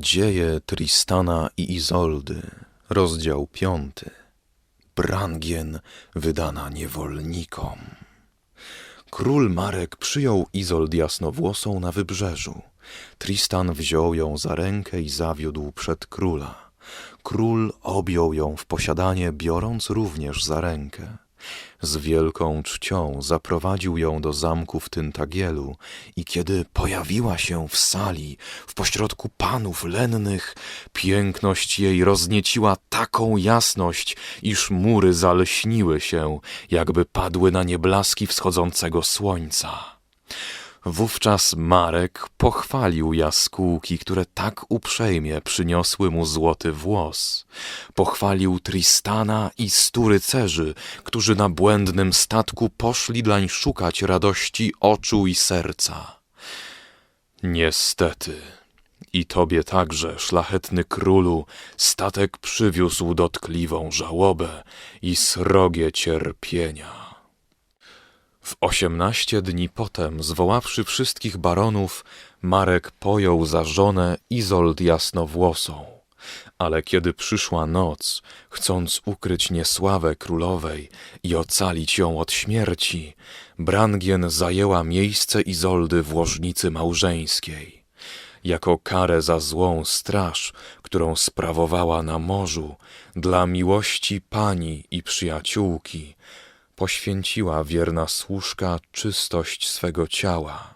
Dzieje Tristana i Izoldy, rozdział piąty. Brangien wydana niewolnikom. Król Marek przyjął Izold jasnowłosą na wybrzeżu. Tristan wziął ją za rękę i zawiódł przed króla. Król objął ją w posiadanie, biorąc również za rękę. Z wielką czcią zaprowadził ją do zamku w Tyntagielu i kiedy pojawiła się w sali, w pośrodku panów lennych, piękność jej roznieciła taką jasność, iż mury zalśniły się, jakby padły na nie blaski wschodzącego słońca. Wówczas Marek pochwalił jaskółki, które tak uprzejmie przyniosły mu złoty włos. Pochwalił Tristana i stu rycerzy, którzy na błędnym statku poszli dlań szukać radości oczu i serca. Niestety, i tobie także, szlachetny królu, statek przywiózł dotkliwą żałobę i srogie cierpienia. W osiemnaście dni potem, zwoławszy wszystkich baronów, Marek pojął za żonę Izold jasnowłosą. Ale kiedy przyszła noc, chcąc ukryć niesławę królowej i ocalić ją od śmierci, Brangien zajęła miejsce Izoldy w łożnicy małżeńskiej. Jako karę za złą straż, którą sprawowała na morzu, dla miłości pani i przyjaciółki, poświęciła wierna służka czystość swego ciała.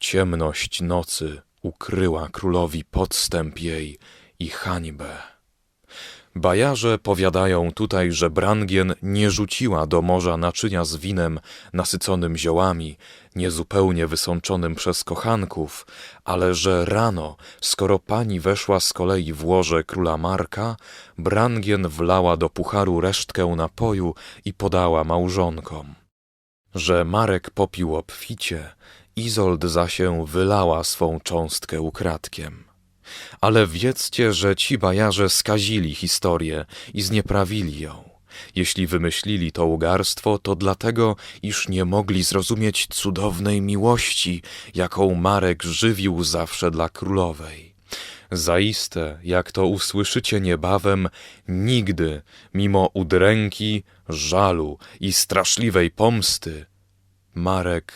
Ciemność nocy ukryła królowi podstęp jej i hańbę. Bajarze powiadają tutaj, że Brangien nie rzuciła do morza naczynia z winem nasyconym ziołami, niezupełnie wysączonym przez kochanków, ale że rano, skoro pani weszła z kolei w łoże króla Marka, Brangien wlała do pucharu resztkę napoju i podała małżonkom. Że Marek popił obficie, Izold zasię wylała swą cząstkę ukradkiem. Ale wiedzcie, że ci bajarze skazili historię i znieprawili ją. Jeśli wymyślili to ugarstwo, to dlatego, iż nie mogli zrozumieć cudownej miłości, jaką Marek żywił zawsze dla królowej. Zaiste, jak to usłyszycie niebawem, nigdy, mimo udręki, żalu i straszliwej pomsty, Marek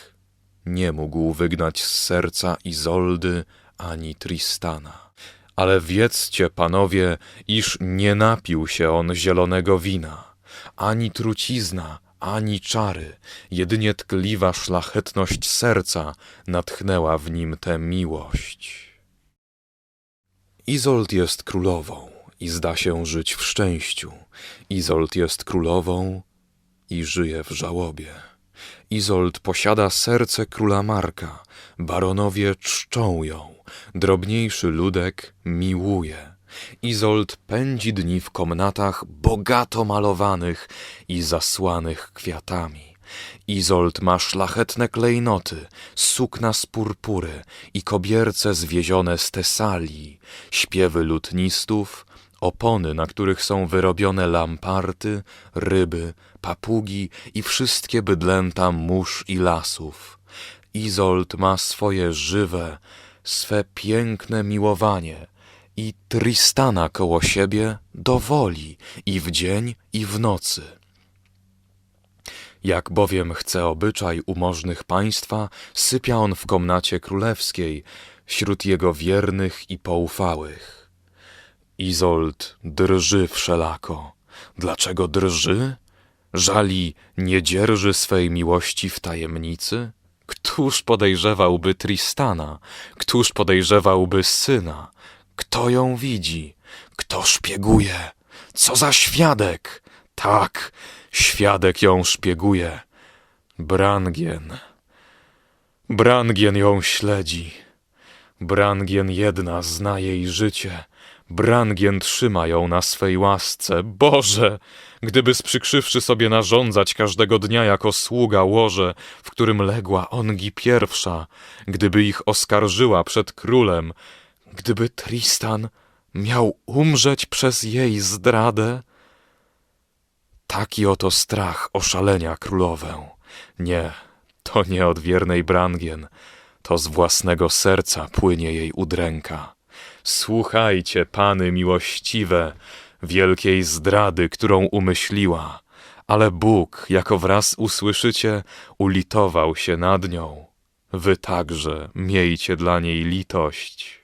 nie mógł wygnać z serca Izoldy ani Tristana. Ale wiedzcie, panowie, iż nie napił się on zielonego wina, ani trucizna, ani czary, jedynie tkliwa szlachetność serca natchnęła w nim tę miłość. Izold jest królową i zda się żyć w szczęściu. Izold jest królową i żyje w żałobie. Izold posiada serce króla Marka, baronowie czczą ją, drobniejszy ludek miłuje. Izold pędzi dni w komnatach bogato malowanych i zasłanych kwiatami. Izold ma szlachetne klejnoty, sukna z purpury i kobierce zwiezione z Tesalii, śpiewy lutnistów, opony, na których są wyrobione lamparty, ryby, papugi i wszystkie bydlęta mórz i lasów. Izold ma swoje żywe, swe piękne miłowanie i Tristana koło siebie dowoli i w dzień, i w nocy. Jak bowiem chce obyczaj umożnych państwa, sypia on w komnacie królewskiej, wśród jego wiernych i poufałych. Izold drży wszelako. Dlaczego drży? Żali nie dzierży swej miłości w tajemnicy? Któż podejrzewałby Tristana? Któż podejrzewałby syna? Kto ją widzi? Kto szpieguje? Co za świadek? Tak, świadek ją szpieguje. Brangien. Brangien ją śledzi. Brangien jedna zna jej życie. Brangien trzyma ją na swej łasce. Boże, gdyby sprzykrzywszy sobie narządzać każdego dnia jako sługa łoże, w którym legła Ongi pierwsza, gdyby ich oskarżyła przed królem, gdyby Tristan miał umrzeć przez jej zdradę? Taki oto strach oszalenia królowę. Nie, to nie od wiernej Brangien, to z własnego serca płynie jej udręka. Słuchajcie, pany miłościwe, wielkiej zdrady, którą umyśliła, ale Bóg, jako wraz usłyszycie, ulitował się nad nią. Wy także miejcie dla niej litość.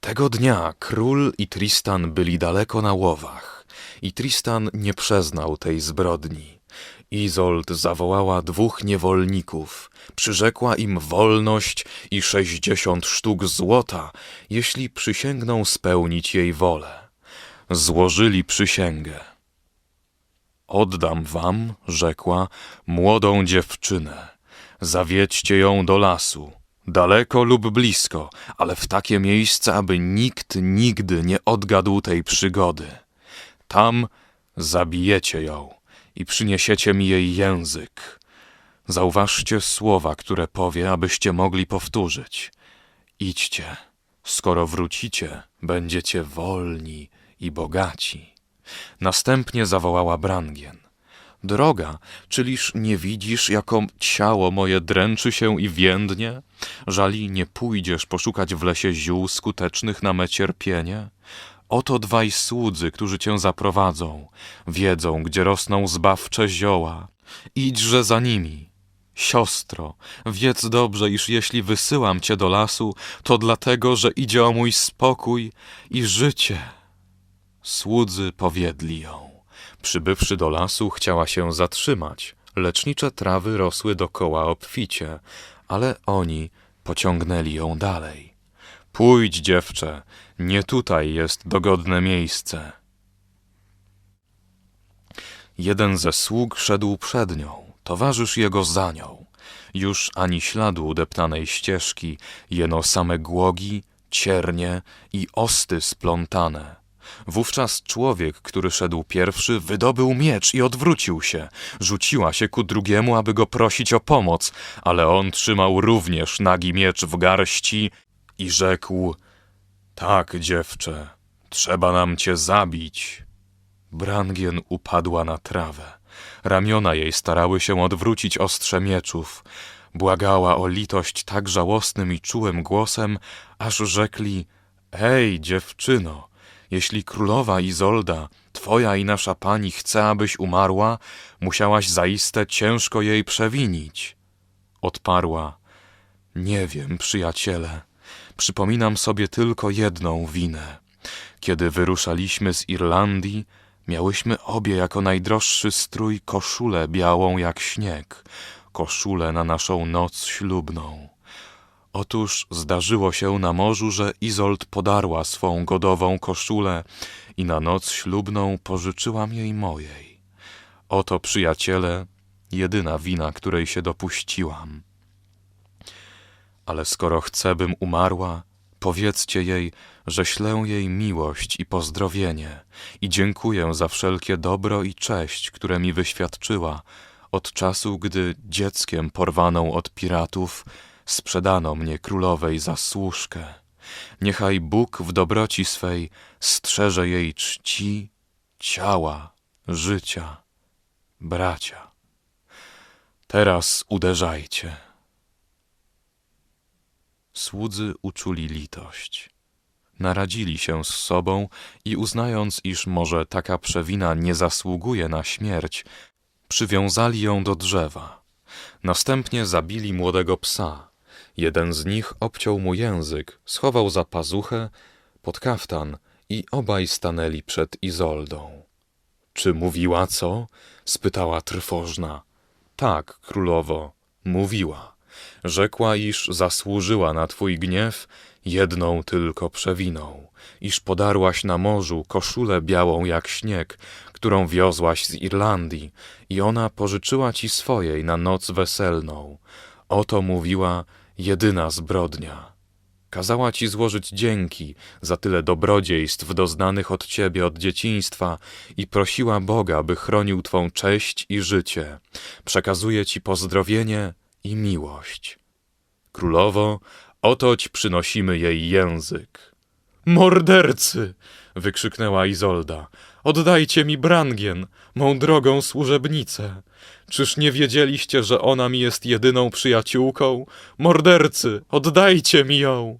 Tego dnia król i Tristan byli daleko na łowach i Tristan nie przeznał tej zbrodni. Izold zawołała dwóch niewolników, przyrzekła im wolność i sześćdziesiąt sztuk złota, jeśli przysięgną spełnić jej wolę. Złożyli przysięgę. Oddam wam, rzekła, młodą dziewczynę. Zawiedźcie ją do lasu, daleko lub blisko, ale w takie miejsce, aby nikt nigdy nie odgadł tej przygody. Tam zabijecie ją i przyniesiecie mi jej język. Zauważcie słowa, które powie, abyście mogli powtórzyć. Idźcie, skoro wrócicie, będziecie wolni i bogaci. Następnie zawołała Brangien. Droga, czyliż nie widzisz, jako ciało moje dręczy się i więdnie? Żali nie pójdziesz poszukać w lesie ziół skutecznych na me cierpienie? Oto dwaj słudzy, którzy cię zaprowadzą, wiedzą, gdzie rosną zbawcze zioła. Idźże za nimi. Siostro, wiedz dobrze, iż jeśli wysyłam cię do lasu, to dlatego, że idzie o mój spokój i życie. Słudzy powiedzieli ją. Przybywszy do lasu, chciała się zatrzymać. Lecznicze trawy rosły dokoła obficie, ale oni pociągnęli ją dalej. Pójdź, dziewczę, nie tutaj jest dogodne miejsce. Jeden ze sług szedł przed nią, towarzysz jego za nią. Już ani śladu udeptanej ścieżki, jeno same głogi, ciernie i osty splątane. Wówczas człowiek, który szedł pierwszy, wydobył miecz i odwrócił się. Rzuciła się ku drugiemu, aby go prosić o pomoc, ale on trzymał również nagi miecz w garści i rzekł: Tak, dziewczę, trzeba nam cię zabić. Brangien upadła na trawę. Ramiona jej starały się odwrócić ostrze mieczów. Błagała o litość tak żałosnym i czułym głosem, aż rzekli: Hej, dziewczyno, jeśli królowa Izolda, twoja i nasza pani chce, abyś umarła, musiałaś zaiste ciężko jej przewinić. Odparła: Nie wiem, przyjaciele. Przypominam sobie tylko jedną winę. Kiedy wyruszaliśmy z Irlandii, miałyśmy obie jako najdroższy strój koszulę białą jak śnieg, koszulę na naszą noc ślubną. Otóż zdarzyło się na morzu, że Izold podarła swą godową koszulę i na noc ślubną pożyczyłam jej mojej. Oto, przyjaciele, jedyna wina, której się dopuściłam. Ale skoro chce, bym umarła, powiedzcie jej, że ślę jej miłość i pozdrowienie i dziękuję za wszelkie dobro i cześć, które mi wyświadczyła od czasu, gdy dzieckiem porwaną od piratów sprzedano mnie królowej za służkę. Niechaj Bóg w dobroci swej strzeże jej czci, ciała, życia, bracia. Teraz uderzajcie. Słudzy uczuli litość. Naradzili się z sobą i uznając, iż może taka przewina nie zasługuje na śmierć, przywiązali ją do drzewa. Następnie zabili młodego psa. Jeden z nich obciął mu język, schował za pazuchę, pod kaftan i obaj stanęli przed Izoldą. Czy mówiła co? spytała trwożna. Tak, królowo, mówiła. Rzekła, iż zasłużyła na twój gniew jedną tylko przewiną, iż podarłaś na morzu koszulę białą jak śnieg, którą wiozłaś z Irlandii i ona pożyczyła ci swojej na noc weselną. Oto mówiła jedyna zbrodnia. Kazała ci złożyć dzięki za tyle dobrodziejstw doznanych od ciebie od dzieciństwa i prosiła Boga, by chronił twą cześć i życie. Przekazuje ci pozdrowienie i miłość. Królowo, otoć przynosimy jej język. Mordercy! wykrzyknęła Izolda. Oddajcie mi Brangien, mą drogą służebnicę. Czyż nie wiedzieliście, że ona mi jest jedyną przyjaciółką? Mordercy, oddajcie mi ją!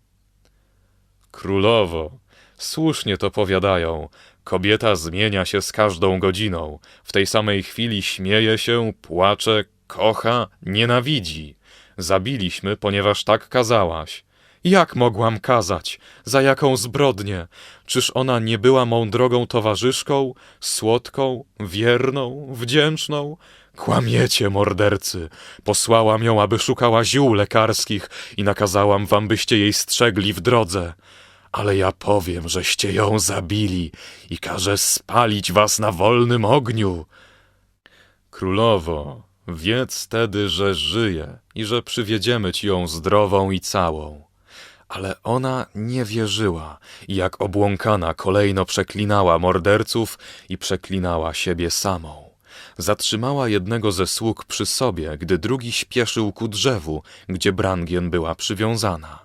Królowo, słusznie to powiadają. Kobieta zmienia się z każdą godziną. W tej samej chwili śmieje się, płacze, kocha, nienawidzi. Zabiliśmy, ponieważ tak kazałaś. Jak mogłam kazać? Za jaką zbrodnię? Czyż ona nie była mą drogą towarzyszką, słodką, wierną, wdzięczną? Kłamiecie, mordercy! Posłałam ją, aby szukała ziół lekarskich i nakazałam wam, byście jej strzegli w drodze. Ale ja powiem, żeście ją zabili i każę spalić was na wolnym ogniu. Królowo, wiedz tedy, że żyje i że przywiedziemy ci ją zdrową i całą. Ale ona nie wierzyła i jak obłąkana kolejno przeklinała morderców i przeklinała siebie samą. Zatrzymała jednego ze sług przy sobie, gdy drugi śpieszył ku drzewu, gdzie Brangien była przywiązana.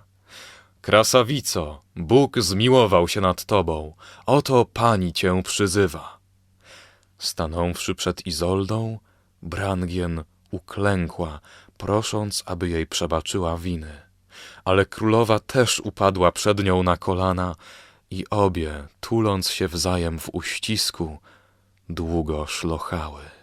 Krasawico, Bóg zmiłował się nad tobą, oto pani cię przyzywa. Stanąwszy przed Izoldą, Brangien uklękła, prosząc, aby jej przebaczyła winy. Ale królowa też upadła przed nią na kolana i obie, tuląc się wzajem w uścisku, długo szlochały.